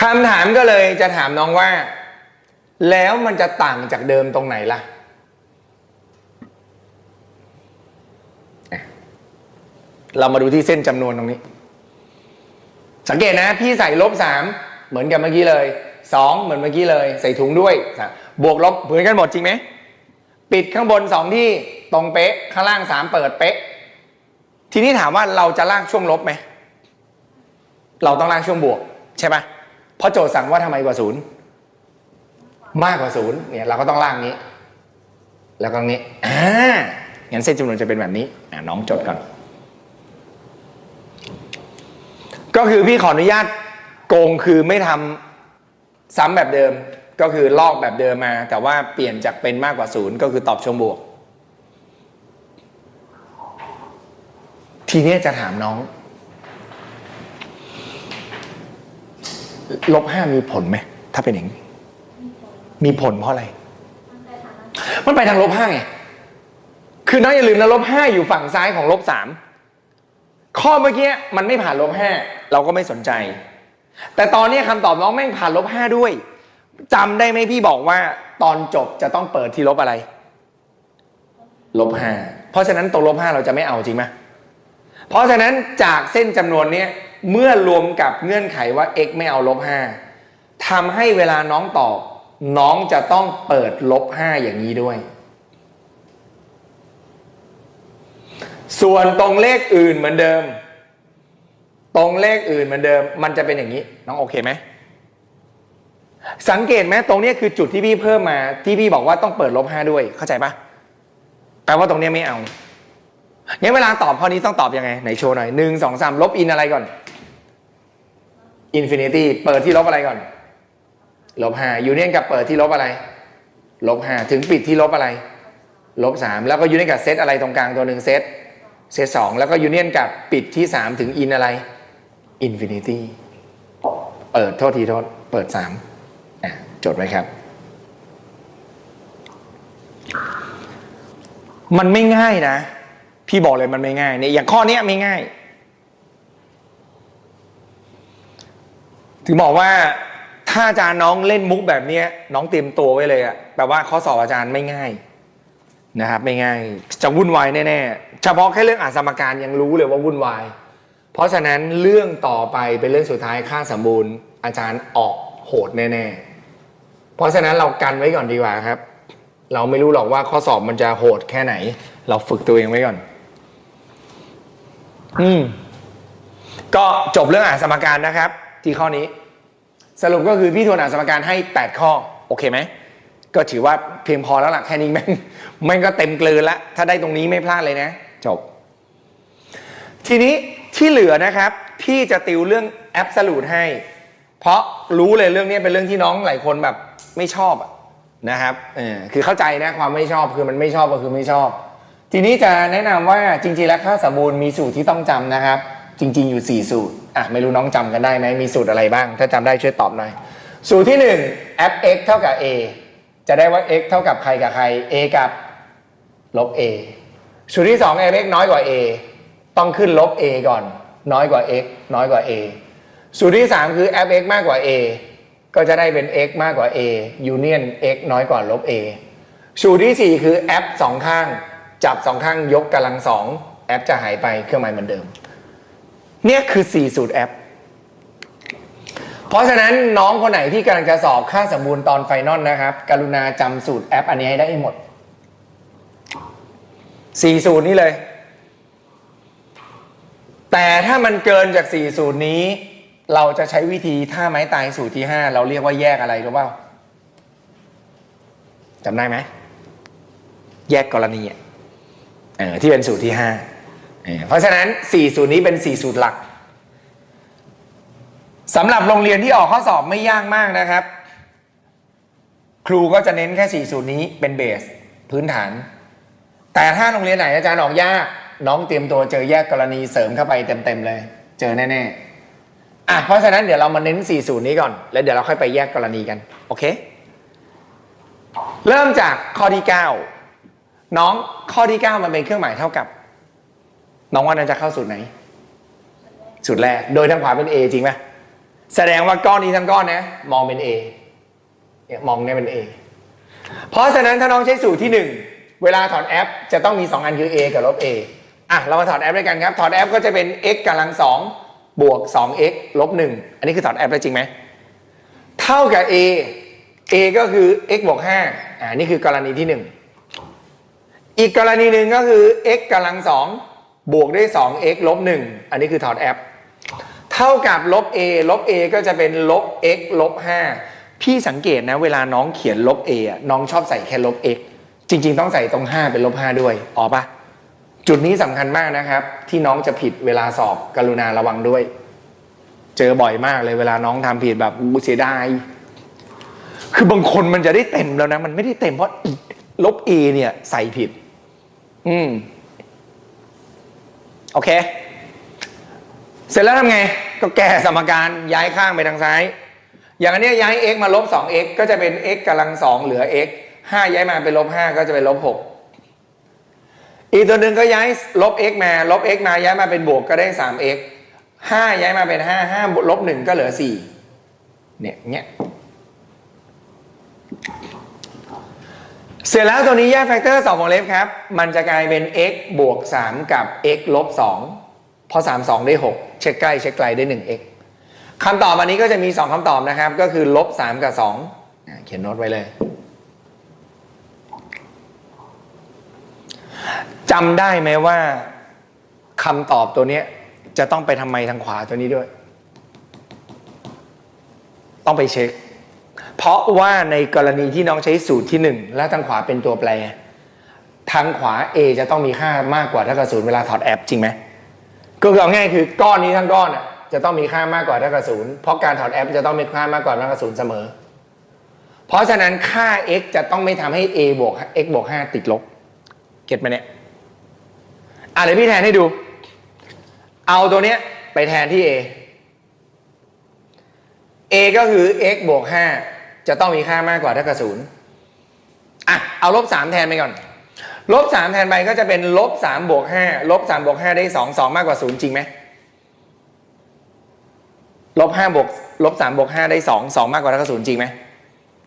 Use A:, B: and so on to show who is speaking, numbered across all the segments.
A: คำถามก็เลยจะถามน้องว่า แล้วมันจะต่างจากเดิมตรงไหนล่ะ เรามาดูที่เส้นจำนวนตรงนี้ สังเกตนะ พี่ใส่ลบสามเหมือนกับเมื่อกี้เลยสองเหมือนเมื่อกี้เลย ใส่ถุงด้วย บวกลบเหมือนกันหมดจริงไหมปิดข้างบนสองที่ตรงเป๊ะ ข้างล่างสามเปิดเป๊ะ ทีนี้ถามว่าเราจะลากช่วงลบไหมเราต้องลากช่วงบวกใช่ปะ เพราะโจทย์สั่งว่าทำไมกว่าศูนย์มากกว่าศูนย์เนี่ยเราก็ต้องล่ากนี้ แล้วก็นี้อ่างั้นเส้นจำนวนจะเป็นแบบนี้อ่าน้องจดก่อน ก็คือพี่ขออนุญาตโกงคือไม่ทำซ้ำแบบเดิมก็คือลอกแบบเดิมมา แต่ว่าเปลี่ยนจากเป็นมากกว่าศูนย์ก็คือตอบชงบวก ทีนี้จะถามน้อง ลบห้ามีผลไหม ถ้าเป็นอย่างนี้ มีผลเพราะอะไร มันไปทางลบห้าไง คือน้องอย่าลืมนะลบห้าอยู่ฝั่งซ้ายของลบสามข้อเมื่อกี้มันไม่ผ่านลบห้าเราก็ไม่สนใจ แต่ตอนนี้คำตอบน้องแม่งผ่านลบห้าด้วยจำได้ไหมพี่บอกว่า ตอนจบจะต้องเปิดที่ลบอะไร ลบห้าเพราะฉะนั้นตรงลบห้าเราจะไม่เอาจริงไหมเพราะฉะนั้นจากเส้นจำนวนเนี้ย เมื่อรวมกับเงื่อนไขว่า x ไม่เอาลบห้าทำให้เวลาน้องตอบ น้องจะต้องเปิดลบห้าอย่างนี้ด้วย ส่วนตรงเลขอื่นเหมือนเดิม ตรงเลขอื่นเหมือนเดิม มันจะเป็นอย่างนี้ น้องโอเคไหมสังเกตไหมตรงนี้คือจุดที่พี่เพิ่มมา ที่พี่บอกว่าต้องเปิดลบห้าด้วย เข้าใจปะแปลว่าตรงนี้ไม่เอางั้นเวลาตอบข้อนี้ต้องตอบยังไงไหนโชว์หน่อยหนึ่งสองสามลบอินอะไรก่อน อินฟินิตี้เปิดที่ลบอะไรก่อน ลบห้ายูเนียนกับเปิดที่ลบอะไร ลบห้าถึงปิดที่ลบอะไร ลบสามแล้วก็ยูเนียนกับเซตอะไรตรงกลางตัวหนึ่งเซตเซตสองแล้วก็ยูเนียนกับปิดที่สามถึงอินอะไรอินฟินิตี้เปิดโทษทีโทษ เปิดสามจดไว้ครับ มันไม่ง่ายนะ พี่บอกเลยมันไม่ง่ายเนี่ยอย่างข้อเนี้ยไม่ง่าย ถึงบอกว่าถ้าอาจารย์น้องเล่นมุกแบบเนี้ย น้องเตรียมตัวไว้เลยอะแปลว่าข้อสอบอาจารย์ไม่ง่ายนะครับไม่ง่ายจะวุ่นวายแน่ๆเฉพาะแค่เรื่องอ่านสมการยังรู้เลยว่าวุ่นวาย เพราะฉะนั้นเรื่องต่อไปเป็นเรื่องสุดท้ายค่าสมบูรณ์ อาจารย์ออกโหดแน่ๆ เพราะฉะนั้นเรากันไว้ก่อนดีกว่าครับ เราไม่รู้หรอกว่าข้อสอบมันจะโหดแค่ไหน เราฝึกตัวเองไว้ก่อน อืมก็จบเรื่องอ่านสมการนะครับ ที่ข้อนี้ สรุปก็คือพี่ทวนอ่านสมการให้ 8 ข้อ โอเคไหม ก็ถือว่าเพียงพอแล้วล่ะแค่นี้แม่งแม่งก็เต็มเกลือละ ถ้าได้ตรงนี้ไม่พลาดเลยนะ จบ ทีนี้ที่เหลือนะครับ พี่จะติวเรื่องแอบสูตให้ เพราะรู้เลยเรื่องนี้เป็นเรื่องที่น้องหลายคนแบบไม่ชอบนะครับเออคือเข้าใจนะความไม่ชอบคือมันไม่ชอบก็คือไม่ชอบ ทีนี้จะแนะนำว่าจริงๆแล้วค่าสมบูรณ์มีสูตรที่ต้องจำนะครับ จริง ๆ อยู่ 4 สูตรอะไม่รู้น้องจำกันได้ไหมมีสูตรอะไรบ้าง ถ้าจำได้ช่วยตอบหน่อย สูตรที่ 1 f x เท่ากับ a จะได้ว่า x เท่ากับใครกับใคร a กับลบ a สูตรที่ 2 f x น้อยกว่า a ต้องขึ้นลบ a ก่อน น้อยกว่า x น้อยกว่า a สูตรที่ 3 คือ f x มากกว่า a ก็จะได้เป็น x มากกว่า a union x น้อยกว่าลบ a สูตรที่ 4 คือ f สองข้าง จับสองข้างยกกำลังสอง f จะหายไปเครื่องหมายเหมือนเดิม เนี่ยคือ 4 สูตร f เพราะฉะนั้นน้องคนไหนที่กำลังจะสอบค่าสมบูรณ์ตอนไฟนอลนะครับ กรุณาจำสูตรแอป อันนี้ให้ได้หมด 4 สูตรนี้เลย แต่ถ้ามันเกินจาก 4 สูตรนี้ เราจะใช้วิธีท่าไม้ตายสูตรที่ 5 เราเรียกว่าแยกอะไรรู้เปล่าจำได้ไหม แยกกรณีอะที่เป็นสูตรที่ 5 เพราะฉะนั้น 4 สูตรนี้เป็น 4 สูตรหลักสำหรับโรงเรียนที่ออกข้อสอบไม่ยากมากนะครับ ครูก็จะเน้นแค่ 4 สูตรนี้เป็นเบสพื้นฐาน แต่ถ้าโรงเรียนไหนอาจารย์ออกยาก น้องเตรียมตัวเจอแยกกรณีเสริมเข้าไปเต็มๆเลย เจอแน่ๆอะเพราะฉะนั้นเดี๋ยวเรามาเน้น 4 สูตรนี้ก่อน แล้วเดี๋ยวเราค่อยไปแยกกรณีกันโอเค เริ่มจากข้อที่ 9 น้องข้อที่ 9 มันเป็นเครื่องหมายเท่ากับ น้องว่าน่าจะเข้าสูตรไหน สูตรแรก โดยทางขวาเป็น A จริงไหมแสดงว่าก้อนนี้ทั้งก้อนนะ มองเป็น A เนี่ยมองเนี่ยเป็น A เพราะฉะนั้นถ้าน้องใช้สูตรที่ 1 เวลาถอดแอป จะต้องมี 2 อันคือ A กับลบ A อะเรามาถอดแอปด้วยกันครับ ถอดแอปก็จะเป็น x กำลัง2บวก 2x ลบ 1 อันนี้คือถอดแอปได้จริงไหม เท่ากับ a a ก็คือ x บวก5อ่านี่คือกรณีที่ 1 อีกกรณีหนึ่งก็คือ x กำลัง2 บวกด้วย 2x ลบ 1 อันนี้คือถอดแอป เท่ากับลบ a ลบ a ก็จะเป็นลบ x ลบ 5 พี่สังเกตนะ เวลาน้องเขียนลบ a น้องชอบใส่แค่ลบ x จริง ๆ ต้องใส่ตรง 5 เป็นลบ 5 ด้วยอ๋อปะจุดนี้สำคัญมากนะครับ ที่น้องจะผิดเวลาสอบกรุณาระวังด้วย เจอบ่อยมากเลยเวลาน้องทำผิดแบบอู้เสียดายคือบางคนมันจะได้เต็มแล้วนะ มันไม่ได้เต็มเพราะลบ a เนี่ยใส่ผิด อืม โอเค เสร็จแล้วทำไง ก็แก้สมการย้ายข้างไปทางซ้าย อย่างอันนี้ย้าย x มาลบ 2x ก็จะเป็น x กำลัง 2 เหลือ x 5 ย้ายมาเป็นลบ 5 ก็จะเป็นลบ 6 อีกตัวหนึ่งก็ย้ายลบ x มาลบ x มาย้ายมาเป็นบวกก็ได้ 3x 5 ย้ายมาเป็น 5 5บวกลบ 1 ก็เหลือ 4 เนี่ยเงี้ย เสร็จแล้วตัวนี้แยกแฟกเตอร์2วงเล็บครับ มันจะกลายเป็น x บวก 3 กับ x ลบ2พอ 3 2 ได้ 6 เช็คใกล้เช็คไกลได้ 1x คำตอบอันนี้ก็จะมี 2คำตอบนะครับ ก็คือลบ 3 กับ2อะเขียนโน้ตไว้เลยจำได้ไหมว่าคำตอบตัวนี้จะต้องไปทำไมทางขวาตัวนี้ด้วย ต้องไปเช็ค เพราะว่าในกรณีที่น้องใช้สูตรที่ 1 และทางขวาเป็นตัวแปร ทางขวา A จะต้องมีค่ามากกว่าเท่ากับศูนย์เวลาถอดแอปจริงไหมก็คือเอาง่ายคือก้อนนี้ทั้งก้อนอะจะต้องมีค่ามากกว่าเท่ากับศูนย์เพราะการถอดแอปจะต้องมีค่ามากกว่าเท่ากับศูนย์เสมอ เพราะฉะนั้นค่า x จะต้องไม่ทำให้ a บวก x บวก 5 ติดลบ เก็ตไหมเนี่ย อะเดี๋ยวพี่แทนให้ดู เอาตัวเนี้ยไปแทนที่ a a ก็คือ x บวก 5 จะต้องมีค่ามากกว่าเท่ากับศูนย์อะเอาลบ3แทนไปก่อนลบ3แทนไปก็จะเป็นลบ3บวก5ลบ3บวก5ได้2 2มากกว่า0จริงไหมลบ5บวกลบ3บวก5ได้2 2มากกว่าเท่ากับ0จริงไหม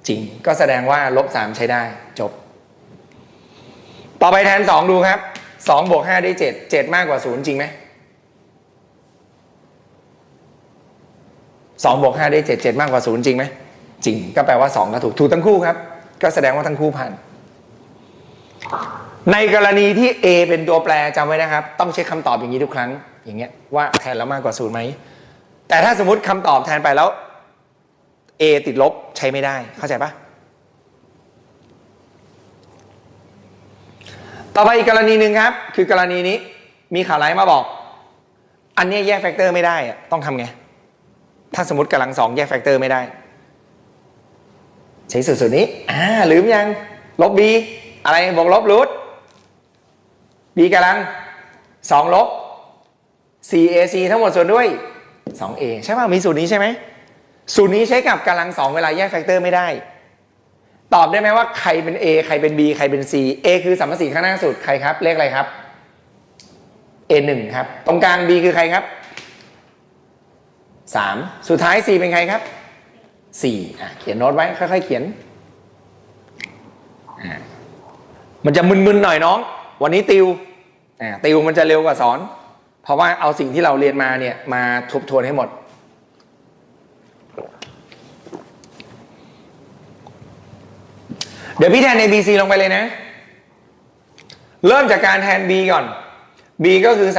A: จริง ก็แสดงว่าลบ3ใช้ได้จบ ต่อไปแทน2ดูครับ2บวก5ได้7 7มากกว่า0จริงไหมสองบวกห้าได้เจ็ดเจ็ดมากกว่าศูนย์จริงไหม จริง ก็แปลว่าสองก็ถูกถูกทั้งคู่ครับ ก็แสดงว่าทั้งคู่ผ่าน ในกรณีที่ A เป็นตัวแปรจำไว้นะครับ ต้องเช็คคำตอบอย่างนี้ทุกครั้ง อย่างเงี้ยว่าแทนแล้วมากกว่าศูนย์ไหมแต่ถ้าสมมติคำตอบแทนไปแล้ว A ติดลบใช้ไม่ได้เข้าใจปะต่อไปอีกกรณีหนึ่งครับ คือกรณีนี้มีข่าวไลน์มาบอก อันนี้แยกแฟกเตอร์ไม่ได้อะต้องทำไง ถ้าสมมติกำลังสองแยกแฟกเตอร์ไม่ได้ ใช้สูตรสูตรนี้อ่าลืมยัง ลบ b อะไรบวกลบรูท b กำลังสองลบ 4ac ทั้งหมดส่วนด้วย 2a ใช่ป่ะมีสูตรนี้ใช่ไหมสูตรนี้ใช้กับกำลังสองเวลาแยกแฟกเตอร์ไม่ได้ ตอบได้ไหมว่าใครเป็น a ใครเป็น b ใครเป็น c a คือสัมประสีข้างหน้าสุดใครครับ เลขอะไรครับ a 1ครับ ตรงกลาง b คือใครครับสามสุดท้ายสี่เป็นใครครับ สี่อะเขียนโน้ตไว้ค่อยๆเขียน มันจะมึนๆหน่อยน้อง วันนี้ติวติวมันจะเร็วกว่าสอน เพราะว่าเอาสิ่งที่เราเรียนมาเนี่ยมาทบทวนให้หมดเดี๋ยวพี่แทน A B C ลงไปเลยนะ เริ่มจากการแทน B ก่อน B ก็คือ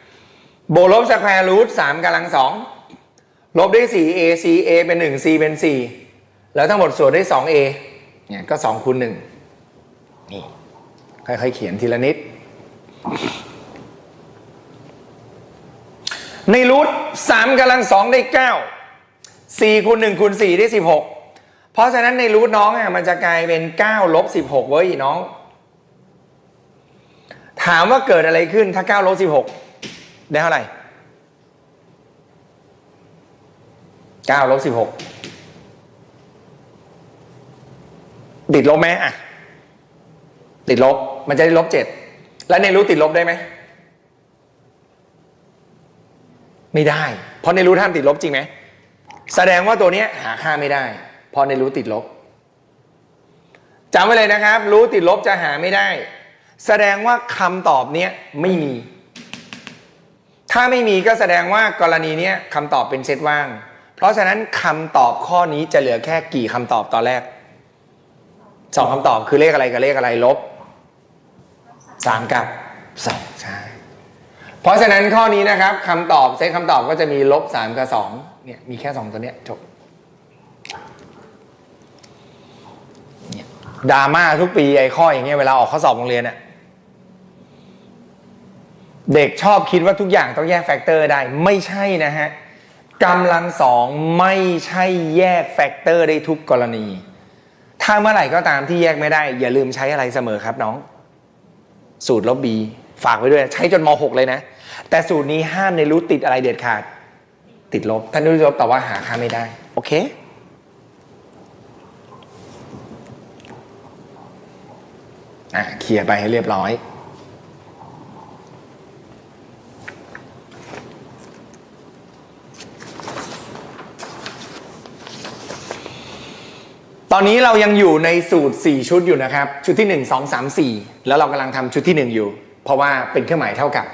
A: 3 โบวกลบสแควร์รูท3กำลัง2 ลบด้วย 4a c a เป็น 1 c เป็น 4 แล้วทั้งหมดส่วนด้วย 2a เนี่ยก็2คูณ1นี่ค่อยๆเขียนทีละนิด ในรูท3กำลัง2ได้ 9 4คูณ1คูณ4ได้ 16 เพราะฉะนั้นในรูทน้องอะมันจะกลายเป็น9ลบ16 เว้ยน้อง ถามว่าเกิดอะไรขึ้นถ้า9ลบ16 ได้เท่าไหร่ เก้าลบสิบหกติดลบไหมอะ ติดลบ มันจะได้ลบเจ็ดแล้วในรู้ติดลบได้ไหมไม่ได้ เพราะในรู้ท่านติดลบจริงไหมแสดงว่าตัวเนี้ยหาค่าไม่ได้ เพราะในรู้ติดลบจำไว้เลยนะครับ รู้ติดลบจะหาไม่ได้ แสดงว่าคำตอบเนี้ยไม่มี ถ้าไม่มีก็แสดงว่ากรณีเนี้ยคำตอบเป็นเซตว่าง เพราะฉะนั้นคำตอบข้อนี้จะเหลือแค่กี่คำตอบตอนแรกสองคำตอบคือเลขอะไรกับเลขอะไรลบสามกับสองใช่เพราะฉะนั้นข้อนี้นะครับคำตอบเซตคำตอบก็จะมีลบสามกับสองเนี่ยมีแค่สองตัวเนี้ยจบดราม่าทุกปีไอ้ข้ออย่างเงี้ยเวลาออกข้อสอบโรงเรียนอะเด็กชอบคิดว่าทุกอย่างต้องแยกแฟกเตอร์ได้ไม่ใช่นะฮะ กำลังสองไม่ใช่แยกแฟกเตอร์ได้ทุกกรณี ถ้าเมื่อไหร่ก็ตามที่แยกไม่ได้ อย่าลืมใช้อะไรเสมอครับน้อง สูตรลบ b ฝากไว้ด้วย ใช้จนม .6 เลยนะ แต่สูตรนี้ห้ามในรู้ติดอะไรเด็ดขาด ติดลบ ท่านรู้ลบแต่ว่าหาค่าไม่ได้ โอเค อะเคลียร์ไปให้เรียบร้อย ตอนนี้เรายังอยู่ในสูตร 4 ชุดอยู่นะครับ ชุดที่ 1 2 3 4 แล้วเรากำลังทำชุดที่ 1 อยู่ เพราะว่าเป็นเครื่องหมายเท่ากับ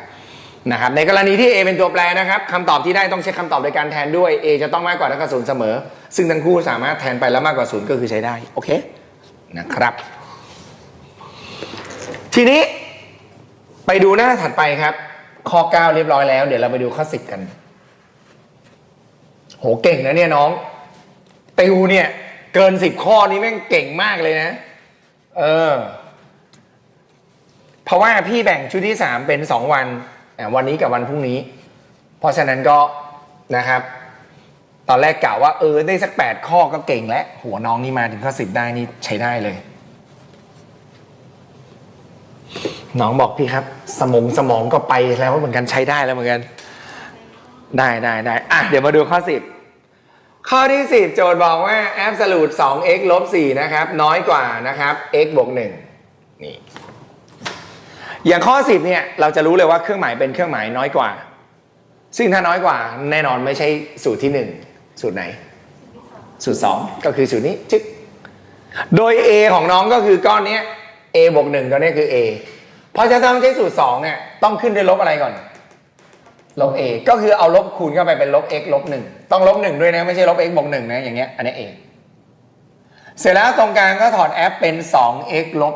A: นะครับในกรณีที่ A เป็นตัวแปรนะครับคำตอบที่ได้ต้องใช้คำตอบโดยการแทนด้วย A จะต้องมากกว่าเท่ากับศูนย์เสมอ ซึ่งทั้งคู่สามารถแทนไปแล้วมากกว่าศูนย์ก็คือใช้ได้โอเคนะครับ ทีนี้ไปดูหน้าถัดไปครับ ข้อ 9 เรียบร้อยแล้ว เดี๋ยวเราไปดูข้อ 10 กัน โหเก่งนะเนี่ยน้องติวเนี่ย เกินสิบข้อนี้แม่งเก่งมากเลยนะ เออ เพราะว่าพี่แบ่งชุดที่สามเป็นสองวันอะวันนี้กับวันพรุ่งนี้ เพราะฉะนั้นก็นะครับ ตอนแรกกล่าวว่าเออได้สักแปดข้อก็เก่งแล้ว หัวน้องนี่มาถึงข้อสิบได้นี่ใช้ได้เลย น้องบอกพี่ครับ สมองสมองก็ไปแล้วเหมือนกันใช้ได้แล้วเหมือนกัน ได้ได้ได้อะเดี๋ยวมาดูข้อสิบ ข้อที่ 10 โจทย์บอกว่า absolute 2x ลบ4นะครับ น้อยกว่านะครับ x บวก1นี่ อย่างข้อ 10เนี่ยเราจะรู้เลยว่าเครื่องหมายเป็นเครื่องหมายน้อยกว่า ซึ่งถ้าน้อยกว่าแน่นอนไม่ใช่สูตรที่ 1 สูตรไหน สูตร 2 ก็คือสูตรนี้จึ๊กโดย a ของน้องก็คือก้อนนี้ a บวก1ตัวเนี้คือ a เพราะจะต้องใช้สูตร2เนี่ยต้องขึ้นด้วยลบอะไรก่อน ลบ a ก็คือเอาลบคูณเข้าไปเป็นลบ x ลบ1ต้องลบ1ด้วยนะ ไม่ใช่ลบ x บวก1นะอย่างเงี้ยอันนี้ a เสร็จแล้วตรงกลางก็ถอด f เป็น 2x ลบ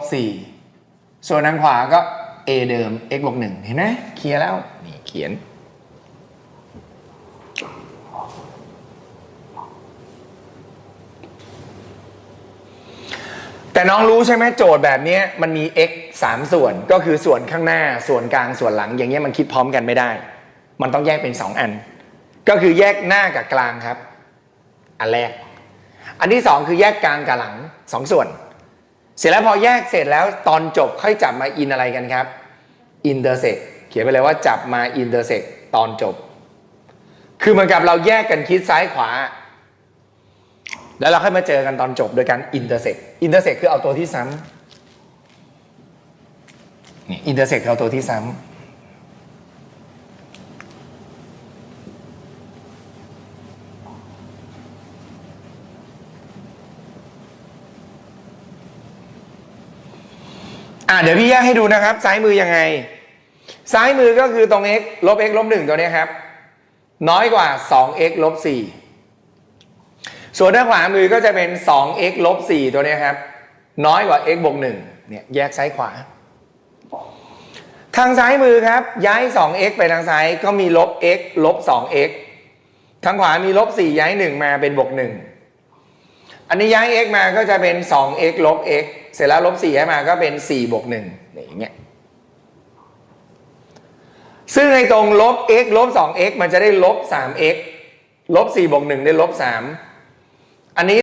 A: 4ส่วนทางขวาก็ a เดิม x บวก1เห็นไหมเคลียร์แล้วนี่เขียน แต่น้องรู้ใช่ไหมโจทย์แบบเนี้ยมันมี x 3 ส่วนก็คือส่วนข้างหน้าส่วนกลางส่วนหลัง อย่างเงี้ยมันคิดพร้อมกันไม่ได้ มันต้องแยกเป็น 2 อัน ก็คือแยกหน้ากับกลางครับ อันแรก อันที่ 2 คือแยกกลางกับหลัง 2ส่วน เสร็จแล้วพอแยกเสร็จแล้วตอนจบค่อยจับมาอินอะไรกันครับ intersect เขียนไปเลยว่าจับมา intersect ตอนจบ คือเหมือนกับเราแยกกันคิดซ้ายขวา แล้วเราค่อยมาเจอกันตอนจบโดยการ intersect intersect คือเอาตัวที่ซ้ำนี่ intersect เอาตัวที่ซ้ำ เดี๋ยวพี่แยกให้ดูนะครับ ซ้ายมือยังไง ซ้ายมือก็คือตรง x ลบ x ลบ1ตัวเนี้ยครับ น้อยกว่า 2x ลบ4ส่วนด้านขวามือก็จะเป็น 2x ลบ4ตัวเนี้ยครับ น้อยกว่า x บวก1เนี่ยแยกซ้ายขวา ทางซ้ายมือครับ ย้าย 2x ไปทางซ้ายก็มีลบ x ลบ 2x ทางขวามีลบ4ย้าย1มาเป็นบวก1อันนี้ย้าย x มาก็จะเป็น 2x ลบ x เสร็จแล้วลบ4ให้มาก็เป็น4บวก1นี่อย่างเงี้ยซึ่งในตรงลบ x ลบ 2x มันจะได้ลบ 3x ลบ4บวก1ได้ลบ 3 อันนี้